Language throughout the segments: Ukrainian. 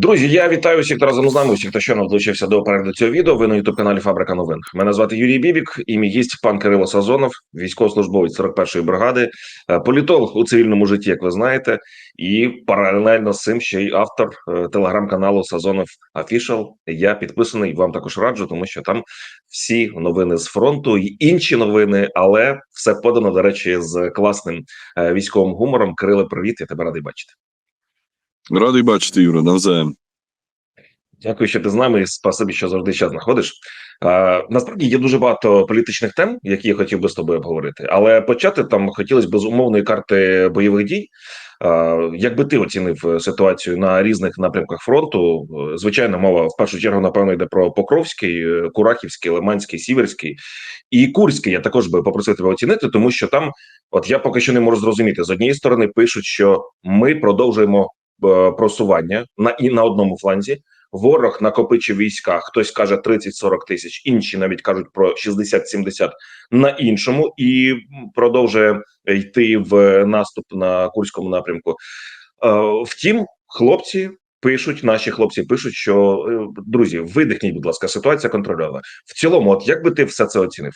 Друзі, я вітаю всіх, хто разом з нами, всіх, хто щойно долучився до перегляду цього відео. Ви на youtube каналі Фабрика новин. Мене звати Юрій Бібік, і мій гість пан Кирило Сазонов, військовослужбовець 41-ї бригади, е, політолог у цивільному житті, як ви знаєте, і паралельно з цим ще й автор е, телеграм-каналу Сазонов Official. Я підписаний вам також раджу, тому що там всі новини з фронту і інші новини, але все подано, до речі, з класним е, військовим гумором. Кириле, привіт, я тебе радий бачити. Радий бачити, Юра, навзаєм. Дякую, що ти з нами. Спасибі, що завжди час знаходиш. А, насправді є дуже багато політичних тем, які я хотів би з тобою обговорити. Але почати там хотілося б з умовної карти бойових дій. А, як би ти оцінив ситуацію на різних напрямках фронту? Звичайно, мова в першу чергу, напевно, йде про Покровський, Курахівський, Лиманський, Сіверський і Курський. Я також би попросив тебе оцінити, тому що там, от я поки що не можу зрозуміти, з однієї сторони пишуть, що ми продовжуємо е, просування на і на одному фланзі. Ворог накопичив війська. Хтось каже 30-40 тисяч, інші навіть кажуть про 60-70 на іншому, і продовжує йти в наступ на курському напрямку. Е, Втім, хлопці пишуть, наші хлопці пишуть, що е, друзі, видихніть, будь ласка, ситуація контрольована. В цілому, от як би ти все це оцінив?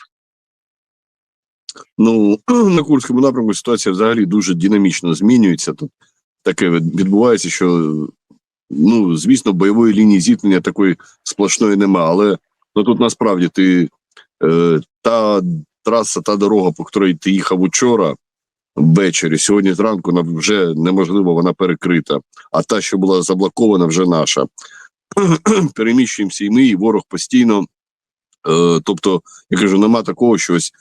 Ну на Курському напрямку ситуація взагалі дуже динамічно змінюється. Тут таке відбувається, що ну звісно, бойової лінії зіткнення такої сплошної нема. Але ну тут насправді ти е, та траса, та дорога, по якій ти їхав учора ввечері, сьогодні зранку вона вже неможливо, вона перекрита. А та, що була заблокована, вже наша. Переміщуємося і ми, і ворог постійно. Е, тобто, я кажу, нема такого, що ось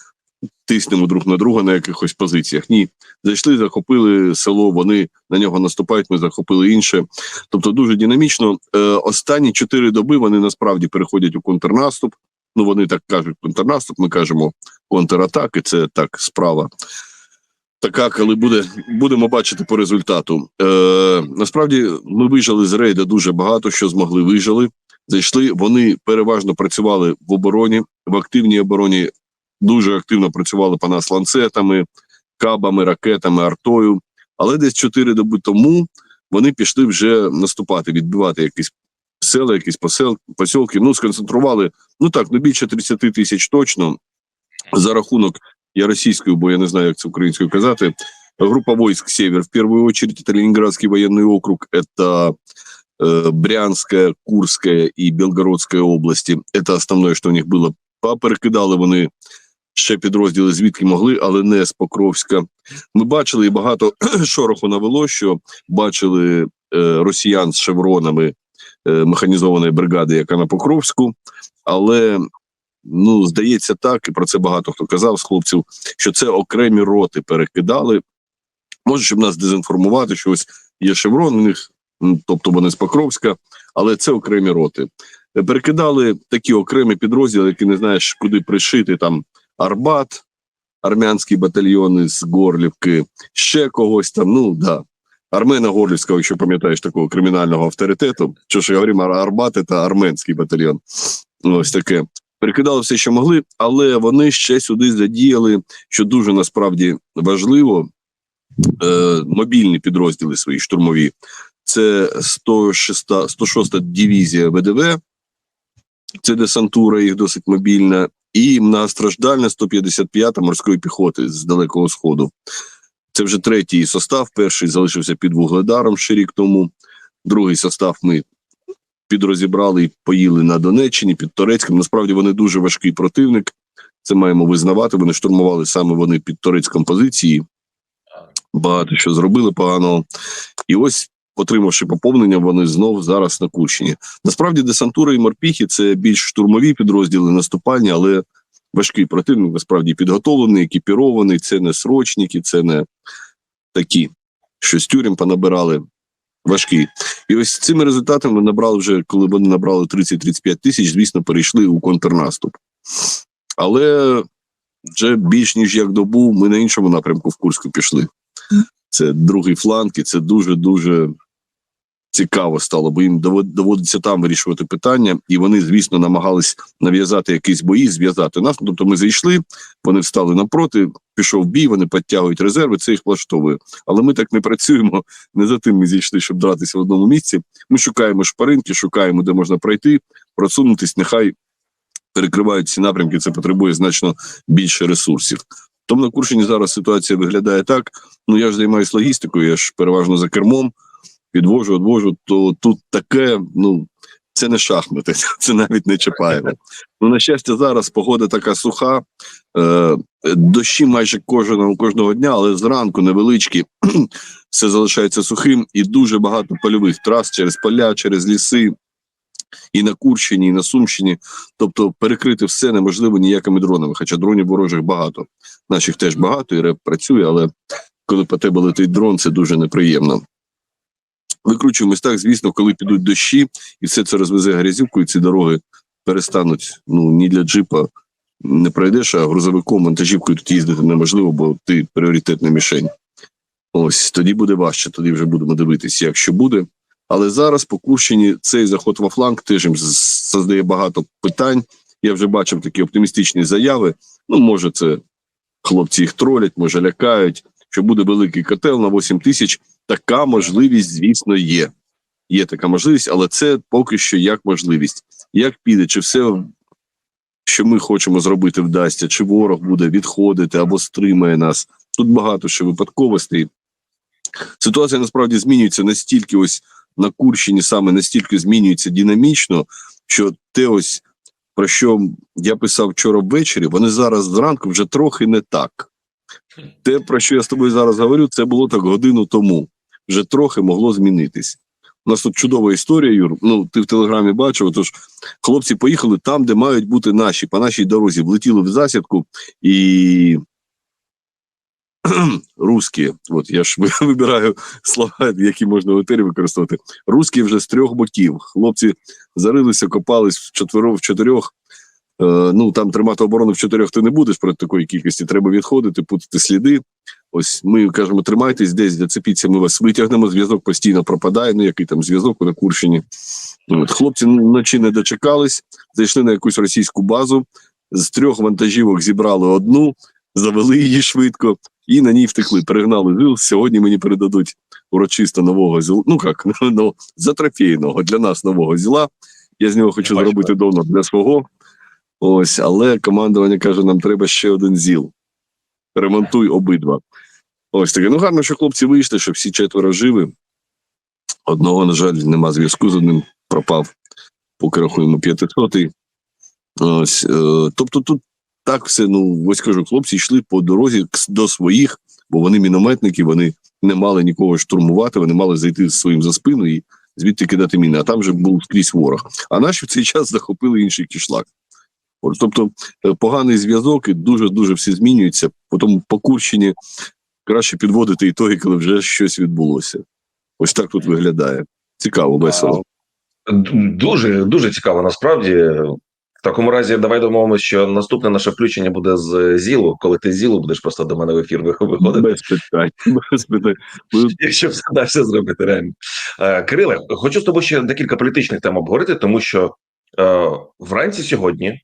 тиснемо друг на друга на якихось позиціях. Ні, зайшли, захопили село, вони на нього наступають, ми захопили інше. Тобто дуже динамічно. Е, останні чотири доби вони насправді переходять у контрнаступ. Ну, вони так кажуть, контрнаступ, ми кажемо контратаки, це так справа. Така, коли буде, будемо бачити по результату. Е, насправді ми вижили з рейда дуже багато, що змогли вижили. Зайшли, вони переважно працювали в обороні, в активній обороні дуже активно працювали по нас ланцетами, кабами, ракетами, артою. Але десь чотири доби тому вони пішли вже наступати, відбивати якісь села, якісь посел, посілки. Ну, сконцентрували, ну так, ну більше 30 тисяч точно за рахунок я російською, бо я не знаю, як це українською казати. Группа войск «Север» в первую очередь, это Ленинградский военный округ, это э, Брянская, Курская и Белгородская области. Это основное, що у них було. Поперекидали вони ще підрозділи, звідки могли, але не з Покровська. Ми бачили і багато шороху навело, що бачили е, росіян з шевронами е, механізованої бригади, яка на Покровську, але ну здається так, і про це багато хто казав з хлопців, що це окремі роти перекидали. Може, щоб нас дезінформувати, що ось є шеврон у них, тобто вони з Покровська, але це окремі роти. Перекидали такі окремі підрозділи, які не знаєш, куди пришити там Арбат, армянський батальйон із Горлівки, ще когось там. Ну да. Армена Горлівського, якщо пам'ятаєш такого кримінального авторитету, що ж я говорю, Арбат це арменський батальйон. Ось таке. Перекидали все, що могли, але вони ще сюди задіяли, що дуже насправді важливо. Е, мобільні підрозділи свої штурмові. Це 106, 106 дивізія ВДВ, це десантура, їх досить мобільна, і многостраждальна 155-та морської піхоти з Далекого Сходу. Це вже третій состав. Перший залишився під Вугледаром ще рік тому. Другий состав ми підрозібрали і поїли на Донеччині під Торецьком. Насправді вони дуже важкий противник. Це маємо визнавати. Вони штурмували саме вони під Торецьком позиції. Багато що зробили поганого. І ось, отримавши поповнення, вони знов зараз на Курщині. Насправді, десантура і морпіхи це більш штурмові підрозділи наступальні, але важкий противник, насправді підготовлений, екіпірований. Це не срочники, це не такі, що з тюрем понабирали. Важкий. І ось цими результатами набрали вже, коли вони набрали 30-35 тисяч, звісно, перейшли у контрнаступ. Але вже більш ніж як добу ми на іншому напрямку в Курську пішли. Це другий фланг, і це дуже дуже цікаво стало, бо їм доводиться там вирішувати питання, і вони, звісно, намагались нав'язати якісь бої, зв'язати нас. Тобто ми зайшли, вони встали напроти, пішов бій, вони підтягують резерви, це їх влаштовує. Але ми так не працюємо. Не за тим ми зійшли, щоб дратися в одному місці. Ми шукаємо шпаринки, шукаємо, де можна пройти, просунутись. Нехай перекривають ці напрямки. Це потребує значно більше ресурсів. Тому на Курщині зараз ситуація виглядає так. Ну я ж займаюся логістикою, я ж переважно за кермом підвожу, одвожу. То тут таке, ну це не шахмати, це навіть не чіпаємо. Ну на щастя, зараз погода така суха. Е, дощі майже кожного кожного дня, але зранку невеличкі, все залишається сухим, і дуже багато польових трас через поля, через ліси. І на Курщині, і на Сумщині, тобто перекрити все неможливо ніякими дронами. Хоча дронів ворожих багато, наших теж багато, і реп працює, але коли по тебе летить дрон, це дуже неприємно. Викручуємось так, звісно, коли підуть дощі, і все це розвезе грязюку, і ці дороги перестануть ну ні для джипа не пройдеш, а грузовиком, вантажівкою тут їздити неможливо, бо ти пріоритетна мішень. Ось тоді буде важче, тоді вже будемо дивитися, як що буде. Але зараз по Курщині цей заход во фланг теж їм создає багато питань. Я вже бачив такі оптимістичні заяви. Ну, може, це хлопці їх тролять, може лякають, що буде великий котел на 8 тисяч. Така можливість, звісно, є. Є така можливість, але це поки що як можливість. Як піде, чи все, що ми хочемо зробити, вдасться, чи ворог буде відходити або стримає нас. Тут багато ще випадковостей. Ситуація насправді змінюється настільки ось на Курщині саме настільки змінюється динамічно, що те ось про що я писав вчора ввечері, вони зараз зранку вже трохи не так. Те, про що я з тобою зараз говорю, це було так годину тому. Вже трохи могло змінитись. У нас тут чудова історія, Юр. Ну, ти в телеграмі бачив. Тож хлопці поїхали там, де мають бути наші, по нашій дорозі, влетіли в засідку і. Русські, от я ж вибираю слова, які можна в етері використовувати. Русські вже з трьох боків. Хлопці зарилися, копались в чотиро, в чотирьох. Е, ну там тримати оборону в чотирьох ти не будеш проти такої кількості. Треба відходити, путати сліди. Ось ми кажемо, тримайтесь десь, зацепіться, ми вас витягнемо. Зв'язок постійно пропадає. Ну який там зв'язок на Курщині. От хлопці вночі не дочекались, зайшли на якусь російську базу. З трьох вантажівок зібрали одну, завели її швидко і на ній втекли. Перегнали зил. Сьогодні мені передадуть урочисто нового зіла. Ну як ну, затрофейного для нас нового зіла. Я з нього хочу бачу, зробити донор для свого. Ось, але командування каже: нам треба ще один зіл. Ремонтуй обидва. Ось таке. Ну гарно, що хлопці вийшли, що всі четверо живі. Одного, на жаль, нема зв'язку з одним, пропав, поки рахуємо 500. Ось, е, тобто тут так все, ну ось кажу, хлопці йшли по дорозі до своїх, бо вони мінометники, вони не мали нікого штурмувати, вони мали зайти з своїм за спину і звідти кидати міни. А там вже був скрізь ворог. А наші в цей час захопили інший кишлак. От, тобто е, поганий зв'язок і дуже дуже все змінюється. Потім по Курщині краще підводити ітоги, коли вже щось відбулося. Ось так тут виглядає. Цікаво, весело. Дуже дуже цікаво. Насправді, в такому разі, давай домовимося, що наступне наше включення буде з Зілу. Коли ти з Зілу будеш просто до мене в ефір виходити. Без питань. Без питань. Якщо все да, зробити реально. Е, Кириле, хочу з тобою ще декілька політичних тем обговорити, тому що е, вранці сьогодні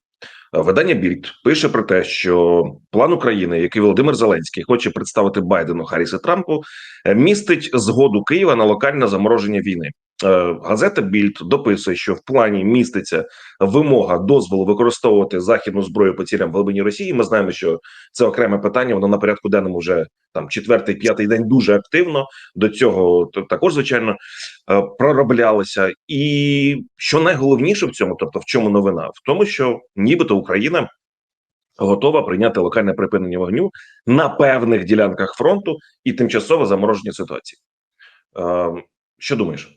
видання Більд пише про те, що план України, який Володимир Зеленський хоче представити Байдену Харрісу Трампу, е, містить згоду Києва на локальне замороження війни. Е, Газета Більд дописує, що в плані міститься вимога дозволу використовувати західну зброю по цілям в глибині Росії. Ми знаємо, що це окреме питання. Воно на порядку денному вже там четвертий, п'ятий день дуже активно. До цього також звичайно е, пророблялися. І що найголовніше в цьому, тобто в чому новина, в тому, що нібито Україна готова прийняти локальне припинення вогню на певних ділянках фронту і тимчасово заморожені ситуації. Е, Що думаєш?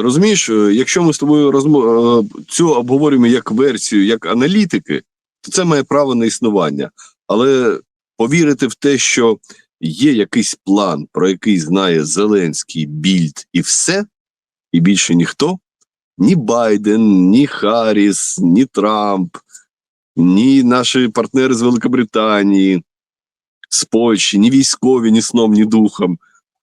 Розумієш, е, якщо ми з тобою розмо... е, цю обговорюємо як версію, як аналітики, то це має право на існування. Але повірити в те, що є якийсь план, про який знає Зеленський, Більд і все, і більше ніхто, ні Байден, ні Харріс, ні Трамп, ні наші партнери з Великобританії, з Польщі, ні військові, ні сном, ні духом.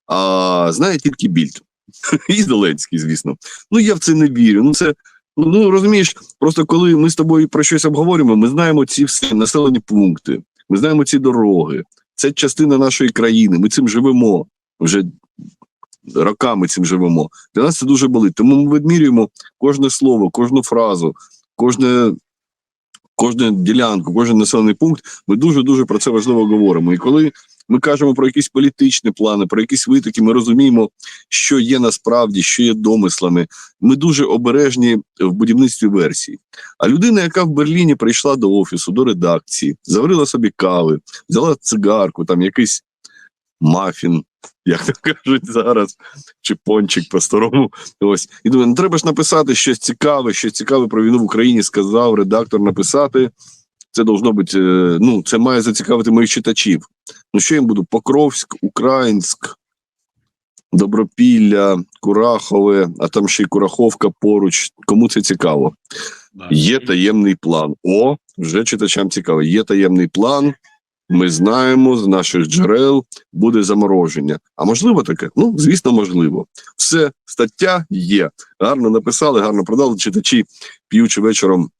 А знає тільки Більд. І Зеленський, звісно. Ну я в це не вірю. Ну це ну розумієш, просто коли ми з тобою про щось обговорюємо, ми знаємо ці всі населені пункти, ми знаємо ці дороги. Це частина нашої країни. Ми цим живемо вже роками цим живемо. Для нас це дуже болить. Тому ми відмірюємо кожне слово, кожну фразу, кожне. Кожну ділянку, кожен населений пункт, ми дуже дуже про це важливо говоримо. І коли ми кажемо про якісь політичні плани, про якісь витоки, ми розуміємо, що є насправді, що є домислами. Ми дуже обережні в будівництві версій. А людина, яка в Берліні прийшла до офісу, до редакції, заварила собі кави, взяла цигарку, там якийсь мафін, як то кажуть зараз, чи пончик по-старому. Ось і думаю, ну треба ж написати щось цікаве, щось цікаве про війну в Україні. Сказав редактор написати. Це должно бути, е, ну це має зацікавити моїх читачів. Ну що я їм буду? Покровськ, Українськ, Добропілля, Курахове, а там ще й Кураховка поруч. Кому це цікаво? Є таємний план. О, вже читачам цікаво. Є таємний план. Ми знаємо з наших джерел буде замороження. А можливо таке? Ну, звісно, можливо. Все, стаття є. Гарно написали, гарно продали. Читачі, п'ючи вечором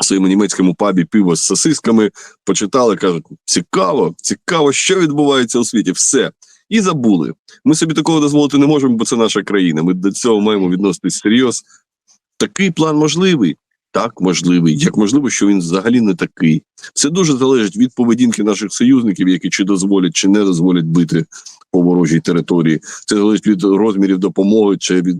в своєму німецькому пабі пиво з сосисками, почитали, кажуть: цікаво, цікаво, що відбувається у світі. Все. І забули. Ми собі такого дозволити не можемо, бо це наша країна. Ми до цього маємо відноситись серйозно. Такий план можливий. Так, можливий. Як можливо, що він взагалі не такий. Це дуже залежить від поведінки наших союзників, які чи дозволять, чи не дозволять бити по ворожій території. Це залежить від розмірів допомоги, чи від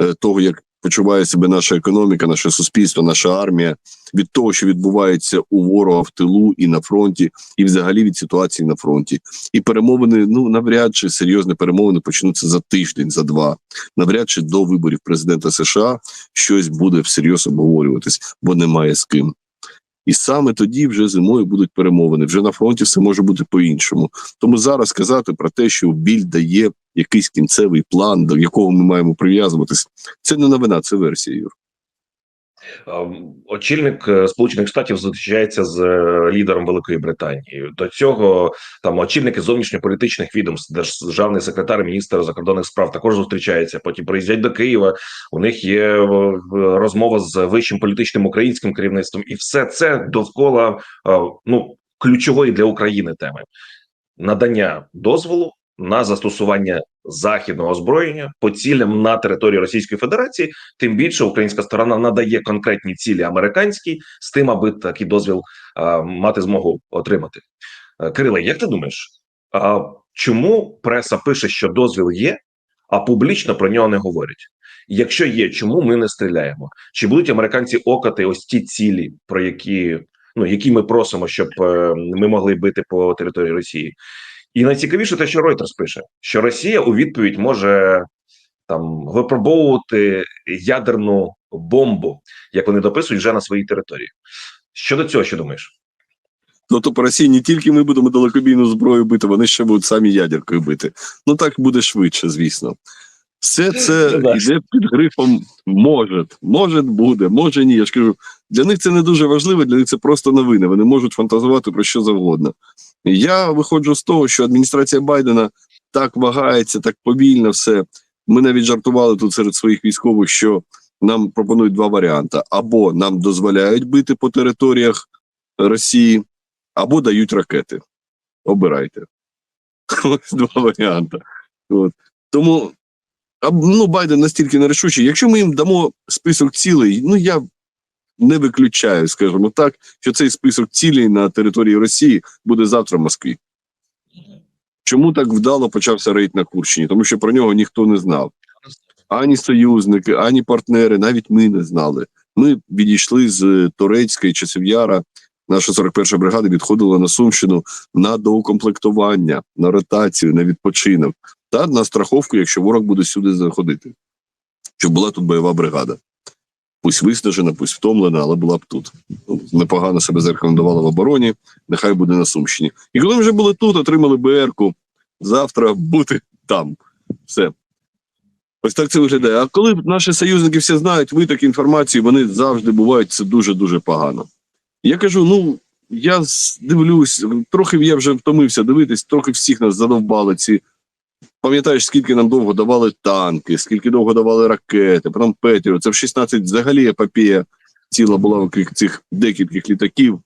е, того, як почуває себе наша економіка, наше суспільство, наша армія, від того, що відбувається у ворога в тилу і на фронті, і взагалі від ситуації на фронті. І перемовини, ну навряд чи серйозні перемовини почнуться за тиждень, за два. Навряд чи до виборів президента США щось буде всерйоз обговорюватись, бо немає з ким. І саме тоді вже зимою будуть перемовини. Вже на фронті все може бути по-іншому. Тому зараз казати про те, що біль дає якийсь кінцевий план, до якого ми маємо прив'язуватись, це не новина, це версія. Юр. Очільник е, Сполучених Штатів зустрічається з е, лідером Великої Британії. До цього там очільники зовнішньополітичних відомств, державний секретар, міністр закордонних справ також зустрічаються. Потім приїздять до Києва. У них є е, розмова з вищим політичним українським керівництвом, і все це довкола ну ключової для України теми надання дозволу на застосування західного озброєння по цілям на території Російської Федерації. Тим більше українська сторона надає конкретні цілі американській з тим, аби такий дозвіл а, мати змогу отримати. Е, Кириле, як ти думаєш, а чому преса пише, що дозвіл є, а публічно про нього не говорять? Якщо є, чому ми не стріляємо? Чи будуть американці окати ось ті цілі, про які ну які ми просимо, щоб е, ми могли бити по території Росії? І найцікавіше те, що Reuters пише, що Росія у відповідь може там випробовувати ядерну бомбу, як вони дописують вже на своїй території. Щодо цього, що думаєш? Ну то по Росії не тільки ми будемо далекобійну зброю бити, вони ще будуть самі ядеркою бити. Ну так буде швидше, звісно. Все це Ну, йде під грифом може, може буде, може ні. Я ж кажу, для них це не дуже важливо, для них це просто новини. Вони можуть фантазувати про що завгодно. Я виходжу з того, що адміністрація Байдена так вагається, так повільно все. Ми навіть жартували тут серед своїх військових, що нам пропонують два варіанти: або нам дозволяють бити по територіях Росії, або дають ракети. Обирайте. Ось два варіанти. От. Тому ну, Байден настільки нерішучий. Якщо ми їм дамо список цілей, ну я не виключаю, скажімо так, що цей список цілей на території Росії буде завтра в Москві. Чому так вдало почався рейд на Курщині? Тому що про нього ніхто не знав. Ані союзники, ані партнери, навіть ми не знали. Ми відійшли з Турецька і Часів'яра. Наша 41-ша бригада відходила на Сумщину на доукомплектування, на ротацію, на відпочинок та на страховку, якщо ворог буде сюди заходити. Щоб була тут бойова бригада. Пусть виснажена, пусть втомлена, але була б тут. Ну, Непогано себе зарекомендувала в обороні, нехай буде на Сумщині. І коли вже були тут, отримали БРку, завтра бути там. Все. Ось так це виглядає. А коли наші союзники всі знають виток інформації, вони завжди бувають це дуже-дуже погано. Я кажу: ну, я дивлюсь, трохи я вже втомився дивитись, трохи всіх нас задовбали ці Пам'ятаєш, скільки нам довго давали танки, скільки довго давали ракети, потім Петріо. Це в 16 взагалі епопея ціла була окрім цих декількох літаків.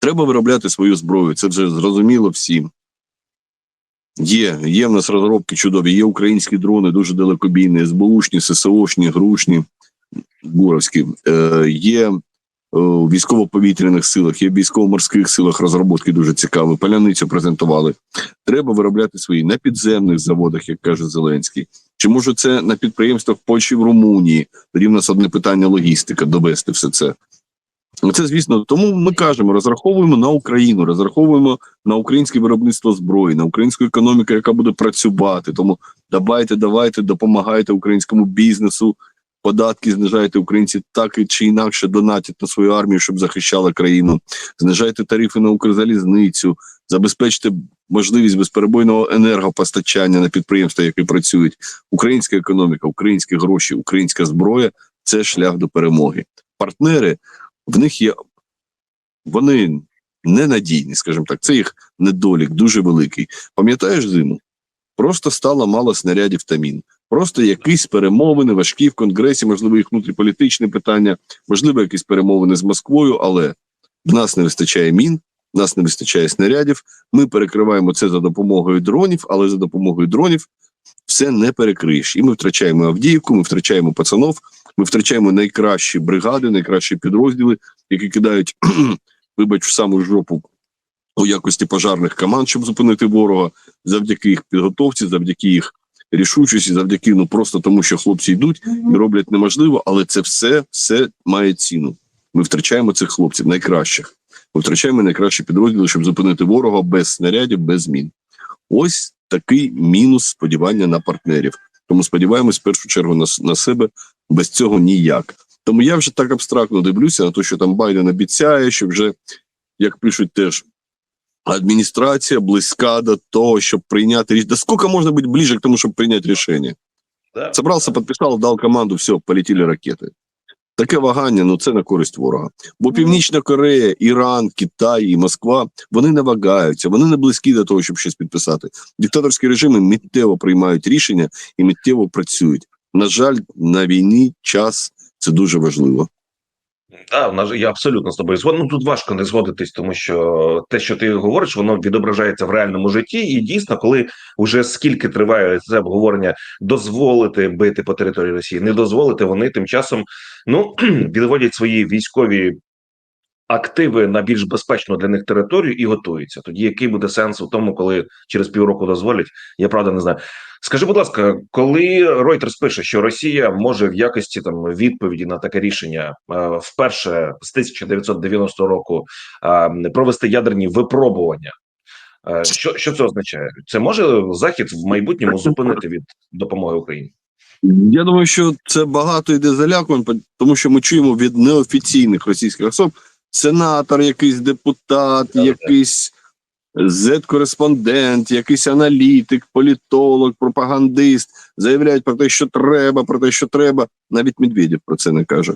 Треба виробляти свою зброю. Це вже зрозуміло всім. Є, є в нас розробки чудові, є українські дрони, дуже далекобійні, СБУшні, ССОшні, грушні, буровські. Е, є е, у військово-повітряних силах, є в військово-морських силах розробки дуже цікаві. Паляницю презентували. Треба виробляти свої на підземних заводах, як каже Зеленський. Чи може це на підприємствах Польщі в Румунії? Тоді в нас одне питання логістика, довести все це. Ну, Це, звісно, тому ми кажемо, розраховуємо на Україну, розраховуємо на українське виробництво зброї, на українську економіку, яка буде працювати. Тому давайте, давайте, допомагайте українському бізнесу, податки знижайте українці так чи інакше донатять на свою армію, щоб захищала країну. Знижайте тарифи на Укрзалізницю, забезпечте можливість безперебойного енергопостачання на підприємства, які працюють. Українська економіка, українські гроші, українська зброя це шлях до перемоги. Партнери в них є вони ненадійні, скажімо так. Це їх недолік дуже великий. Пам'ятаєш зиму? Просто стало мало снарядів та мін. Просто якісь перемовини важкі в конгресі, можливо, їх внутріполітичні питання, можливо, якісь перемовини з Москвою, але в нас не вистачає мін, в нас не вистачає снарядів. Ми перекриваємо це за допомогою дронів, але за допомогою дронів все не перекриєш. І ми втрачаємо Авдіївку, ми втрачаємо пацанов, ми втрачаємо найкращі бригади, найкращі підрозділи, які кидають, вибач, в саму жопу у якості пожарних команд, щоб зупинити ворога, завдяки їх підготовці, завдяки їх рішучості, завдяки ну просто тому, що хлопці йдуть і роблять неможливо, але це все, все має ціну. Ми втрачаємо цих хлопців, найкращих. Ми втрачаємо найкращі підрозділи, щоб зупинити ворога без снарядів, без змін. Ось такий мінус сподівання на партнерів. Тому сподіваємось в першу чергу на, на себе без цього ніяк. Тому я вже так абстрактно дивлюся на те, що там Байден обіцяє, що вже, як пишуть теж, адміністрація близька до того, щоб прийняти рішення. Да скільки можна бути ближе к тому, щоб прийняти рішення? Да. Собрався, підписав, дав команду, все, полетіли ракети. Таке вагання, ну це на користь ворога. Бо Північна Корея, Іран, Китай і Москва вони не вагаються, вони не близькі до того, щоб щось підписати. Диктаторські режими миттєво приймають рішення і миттєво працюють. На жаль, на війні час це дуже важливо. Так, я абсолютно з тобою згоден. Ну тут важко не згодитись, тому що те, що ти говориш, воно відображається в реальному житті. І дійсно, коли вже скільки триває це обговорення, дозволити бити по території Росії, не дозволити, вони тим часом ну відводять свої військові активи на більш безпечну для них територію і готуються. Тоді який буде сенс у тому, коли через півроку дозволять? Я правда не знаю. Скажи, будь ласка, коли Reuters пише, що Росія може в якості там відповіді на таке рішення е, вперше з 1990 року е, провести ядерні випробування, е, що, що це означає? Це може захід в майбутньому зупинити від допомоги Україні? Я думаю, що це багато йде залякувань, тому що ми чуємо від неофіційних російських особ сенатор, якийсь депутат, Так, якийсь зет-кореспондент, якийсь аналітик, політолог, пропагандист заявляють про те, що треба, про те, що треба. Навіть Медведєв про це не каже.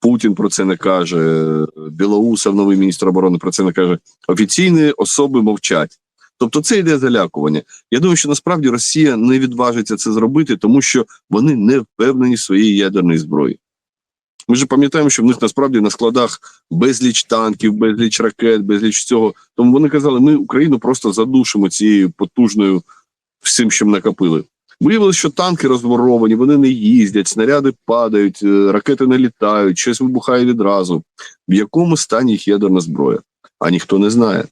Путін про це не каже, Білоусов, новий міністр оборони, про це не каже. Офіційні особи мовчать. Тобто це йде залякування. Я думаю, що насправді Росія не відважиться це зробити, тому що вони не впевнені в своїй ядерній зброї. Ми ж пам'ятаємо, що в них насправді на складах безліч танків, безліч ракет, безліч цього. Тому вони казали, ми Україну просто задушимо цією потужною всім, що накопили. Виявилося, що танки розворовані, вони не їздять, снаряди падають, е, ракети не літають, щось вибухає відразу. В якому стані їх ядерна зброя? А ніхто не знає.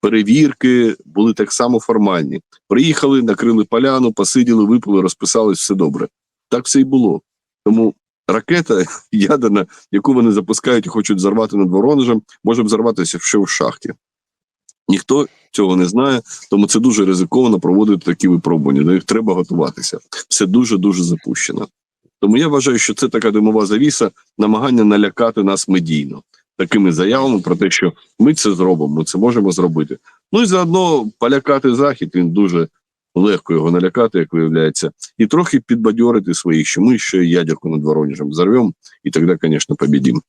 Перевірки були так само формальні. Приїхали, накрили поляну, посиділи, випили, розписались, все добре. Так все і було. Тому ракета ядерна, яку вони запускають і хочуть взорвати над Воронежем, може взорватися ще в шахті. Ніхто цього не знає, тому це дуже ризиковано проводити такі випробування. До них треба готуватися. Все дуже дуже запущено. Тому я вважаю, що це така димова завіса, намагання налякати нас медійно такими заявами про те, що ми це зробимо, ми це можемо зробити. Ну і заодно полякати захід. Він дуже легко його налякати, як виявляється, і трохи підбадьорити своїх, що ми ще ядерку над Воронежем взорвемо, і тоді, звісно, побідім.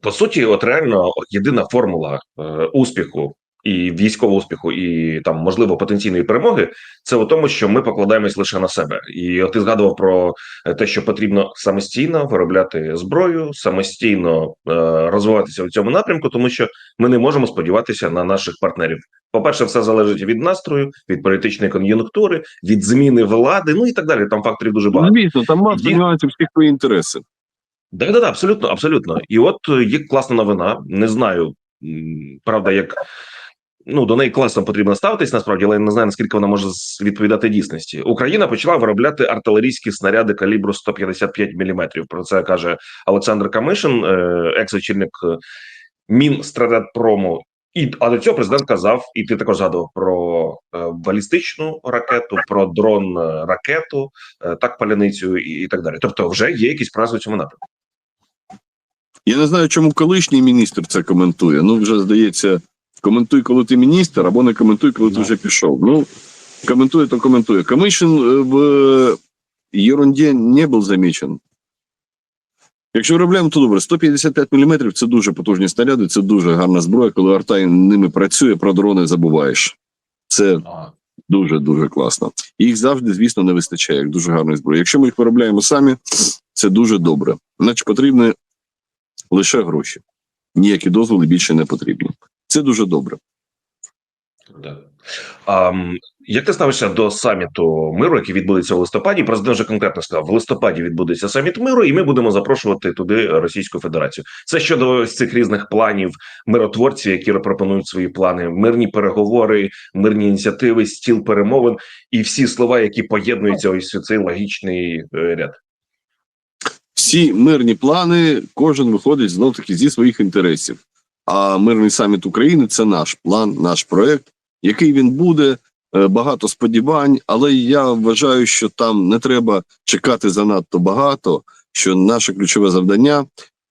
По суті, от реально єдина формула е, успіху і військового успіху, і там можливо потенційної перемоги, це у тому, що ми покладаємось лише на себе. І от ти згадував про е, те, що потрібно самостійно виробляти зброю, самостійно е, розвиватися в цьому напрямку, тому що ми не можемо сподіватися на наших партнерів. По перше, все залежить від настрою, від політичної кон'юнктури, від зміни влади, ну і так далі. Там факторів дуже багато. Звісно, там маса нюансів всіх твої інтереси. Да, да, да, абсолютно, абсолютно. І от е, є класна новина. Не знаю, правда, як ну до неї класно потрібно ставитись насправді, але я не знаю наскільки вона може відповідати дійсності. Україна почала виробляти артилерійські снаряди калібру 155 мм. Про це каже Олександр Камишин, е, екс-очільник е, І а до цього президент казав, і ти також згадував про е, балістичну ракету, про дрон ракету, так паляницю і, і так далі. Тобто, вже є якісь праці в цьому напрямку. Я не знаю, чому колишній міністр це коментує. Ну, вже здається, коментуй, коли ти міністр, або не коментуй, коли ти вже пішов. Ну, коментує, то коментує. Камишин е, в ерунді не був замічен. Якщо виробляємо, то добре. 155 мм це дуже потужні снаряди, це дуже гарна зброя. Коли арта ними працює, про дрони забуваєш. Це дуже дуже класно. І їх завжди, звісно, не вистачає як дуже гарної зброї. Якщо ми їх виробляємо самі, це дуже добре. Значить, потрібні лише гроші. Ніякі дозволи більше не потрібні. Це дуже добре. Да. А, як ти ставишся до саміту миру, який відбудеться в листопаді? Президент вже конкретно сказав: в листопаді відбудеться саміт миру, і ми будемо запрошувати туди Російську Федерацію. Це щодо цих різних планів миротворців, які пропонують свої плани, мирні переговори, мирні ініціативи, стіл перемовин і всі слова, які поєднуються ось у цей логічний е, ряд. Всі мирні плани, кожен виходить знов таки зі своїх інтересів. А мирний саміт України це наш план, наш проект. Який він буде, е, багато сподівань, але я вважаю, що там не треба чекати занадто багато. Що наше ключове завдання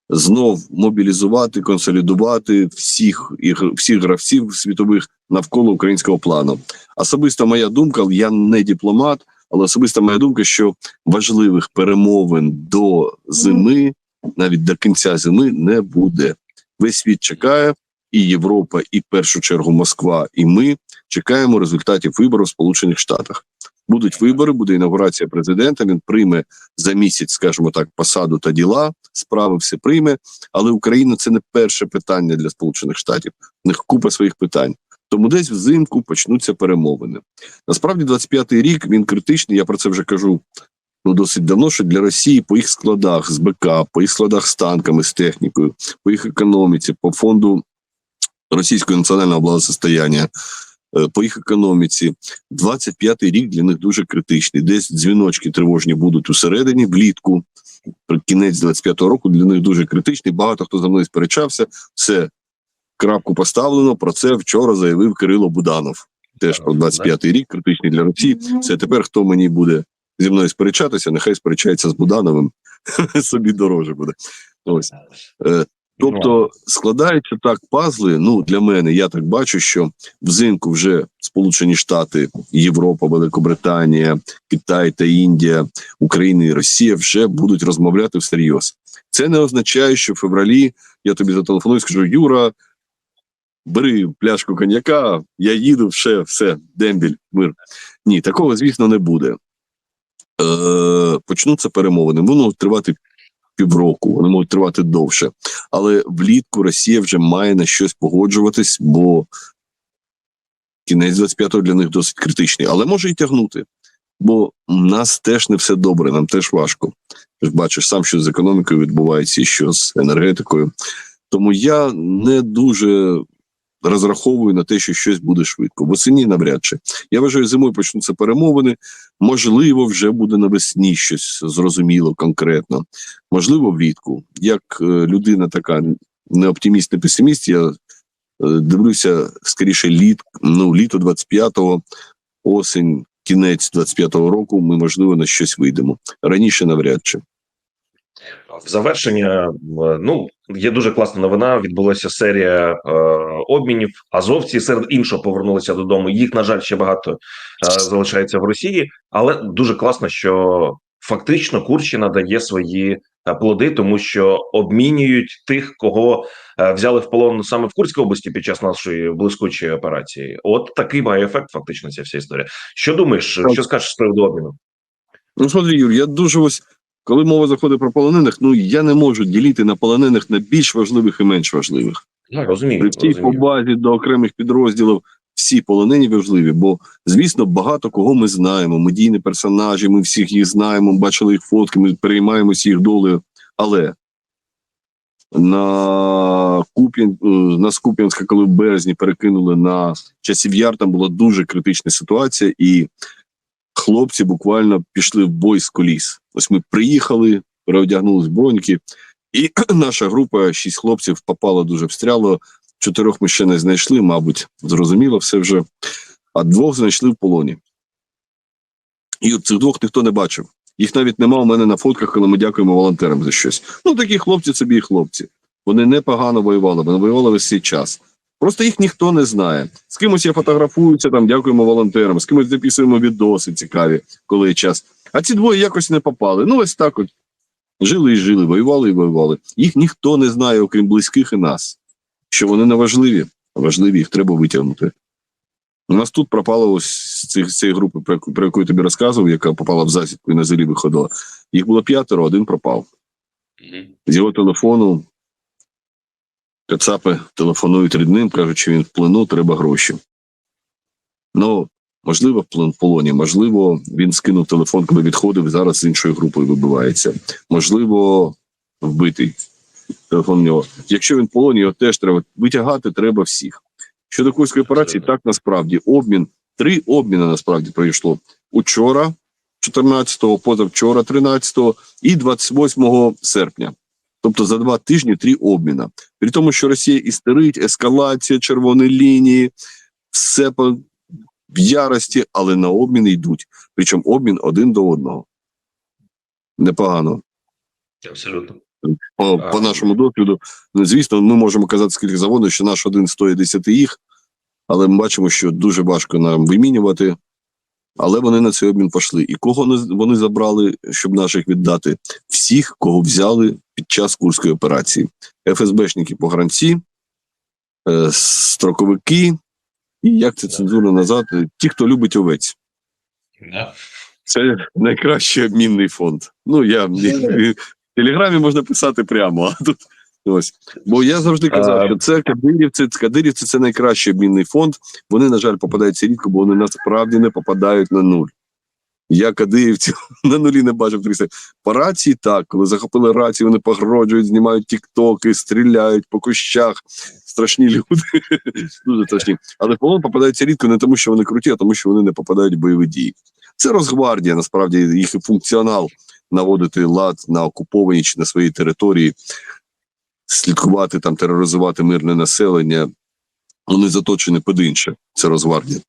знов мобілізувати, консолідувати всіх всіх гравців світових навколо українського плану. Особиста моя думка, я не дипломат, але особиста моя думка, що важливих перемовин до зими, навіть до кінця зими, не буде. Весь світ чекає, і Європа, і в першу чергу Москва, і ми чекаємо результатів виборів в Сполучених Штатах. Будуть вибори, буде інаугурація президента. Він прийме за місяць, скажімо так, посаду та діла, справи все прийме. Але Україна це не перше питання для Сполучених Штатів. В них купа своїх питань. Тому десь взимку почнуться перемовини. Насправді, 25-й рік він критичний. Я про це вже кажу ну досить давно. Що для Росії по їх складах з БК, по їх складах з танками, з технікою, по їх економіці, по фонду російського національного благосостояння, е, по їх економіці. 25-й рік для них дуже критичний. Десь дзвіночки тривожні будуть усередині, влітку. При кінець 25-го року для них дуже критичний. Багато хто за мною сперечався. Все крапку поставлено. Про це вчора заявив Кирило Буданов. Теж про 25-й рік критичний для Росії. Це тепер хто мені буде зі мною сперечатися, нехай сперечається з Будановим. Собі дороже буде. Ось. Е, Тобто складаються так пазли. Ну для мене я так бачу, що взимку вже Сполучені Штати, Європа, Великобританія, Китай та Індія, Україна і Росія вже будуть розмовляти всерйоз. Це не означає, що в февралі я тобі зателефоную і скажу: Юра, бери пляшку коньяка, я їду, все, все, дембіль, мир. Ні, такого, звісно, не буде. Е, почнуться перемовини. Вони можуть тривати півроку, вони можуть тривати довше. Але влітку Росія вже має на щось погоджуватись, бо кінець 25-го для них досить критичний, але може і тягнути. Бо в нас теж не все добре, нам теж важко. Ти ж бачиш сам, що з економікою відбувається, що з енергетикою. Тому я не дуже розраховую на те, що щось буде швидко. Восені навряд чи. Я вважаю, зимою почнуться перемовини. Можливо, вже буде навесні щось зрозуміло конкретно. Можливо, влітку. Як е, людина така не оптиміст, не песиміст, я е, дивлюся скоріше літ, ну, літо 25-го, осень, кінець 25-го року. Ми можливо на щось вийдемо раніше, навряд чи. В завершення, е, ну є дуже класна новина. Відбулася серія е, обмінів. Азовці серед іншого повернулися додому. Їх на жаль ще багато е, залишається в Росії, але дуже класно, що фактично Курщина дає свої е, плоди, тому що обмінюють тих, кого е, взяли в полон саме в Курській області під час нашої блискучої операції. От такий має ефект, фактично, ця вся історія. Що думаєш? Що скажеш з приводу обміну? Ну, смотри, Юр, я дуже ось, коли мова заходить про полонених, ну я не можу ділити на полонених на більш важливих і менш важливих. Я розумію. При всій розумію. побазі до окремих підрозділів всі полонені важливі, бо звісно, багато кого ми знаємо. Медійні персонажі, ми всіх їх знаємо, бачили їх фотки, ми переймаємося їх долею. Але на Куп'ян, е, на Скуп'янська, коли в березні перекинули на часів яр, там була дуже критична ситуація, і хлопці буквально пішли в бой з коліс. Ось ми приїхали, переодягнули броньки, і наша група, шість хлопців, попала дуже встряло. Чотирьох ми ще не знайшли, мабуть, зрозуміло все вже. А двох знайшли в полоні. І цих двох ніхто не бачив. Їх навіть нема у мене на фотках, коли ми дякуємо волонтерам за щось. Ну, такі хлопці собі і хлопці. Вони непогано воювали, вони воювали весь цей час. Просто їх ніхто не знає. З кимось я фотографуюся, там дякуємо волонтерам, з кимось записуємо відоси цікаві, коли час. А ці двоє якось не попали. Ну, ось так от. Жили і жили, воювали і воювали. Їх ніхто не знає, окрім близьких і нас. Що вони не важливі, а важливі, їх треба витягнути. У нас тут пропало ось з цих- цієї групи, про яку, про яку я тобі розказував, яка попала в засідку і на зелі виходила. Їх було п'ятеро, один пропав. З його телефону Кацапи телефонують рідним, кажуть, що він в плену, треба гроші. Ну, можливо, в в полоні, можливо, він скинув телефон, коли відходив, зараз з іншою групою вибивається. Можливо, вбитий телефон в нього. Якщо він в полоні, його теж треба витягати, треба всіх. Щодо курської операції, так насправді обмін, три обміни насправді пройшло. Учора, 14-го, позавчора, 13-го і 28 серпня. Тобто за два тижні три обміна. При тому, що Росія істерить, ескалація, червоні лінії, все в ярості, але на обміни йдуть. Причому обмін один до одного. Непогано. Абсолютно. По, А. по нашому досвіду, ну, звісно, ми можемо казати, скільки заводів, що наш один стоїть 10 їх, але ми бачимо, що дуже важко нам вимінювати. Але вони на цей обмін пішли. І кого вони забрали, щоб наших віддати? Всіх, кого взяли під час курської операції: ФСБшники погранці, е, строковики, і як це цензурно назвати, ті, хто любить овець. Це найкращий обмінний фонд. Ну, я в телеграмі можна писати прямо, а тут ось. Бо я завжди казав, що це кадирівці, кадирівці це найкращий обмінний фонд. Вони, на жаль, попадаються рідко, бо вони насправді не попадають на нуль. Я кадирівців на нулі не бачив 300. По рації так, коли захопили рацію, вони погроджують, знімають тіктоки, стріляють по кущах. Страшні люди, дуже страшні. Але в полон попадаються рідко не тому, що вони круті, а тому, що вони не попадають в бойові дії. Це Росгвардія, насправді їх функціонал наводити лад на окупованій чи на своїй території, слідкувати там, тероризувати мирне населення. Вони заточені під інше. Це Росгвардія.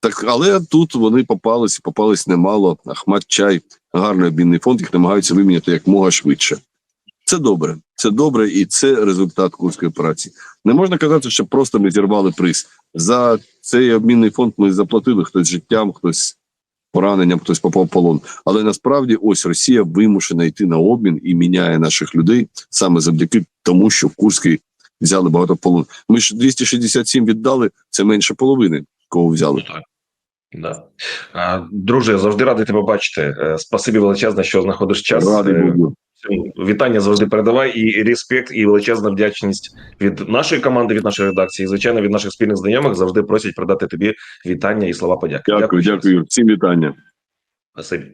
Так, але тут вони попались, і попались немало. Ахмат Чай, гарний обмінний фонд, їх намагаються виміняти як мога швидше. Це добре, це добре, і це результат курської операції. Не можна казати, що просто ми зірвали приз. За цей обмінний фонд ми заплатили хтось життям, хтось пораненням, хтось попав в полон. Але насправді ось Росія вимушена йти на обмін і міняє наших людей саме завдяки тому, що в Курській взяли багато полон. Ми ж 267 віддали, це менше половини, кого взяли. Да. Друже, завжди радий тебе бачити. Е, Спасибі величезне, що знаходиш час. Радий Е, буду. Вітання завжди передавай і респект, і величезна вдячність від нашої команди, від нашої редакції, і, звичайно, від наших спільних знайомих завжди просять передати тобі вітання і слова подяки. Дякую, дякую. дякую. Всім вітання. Спасибі.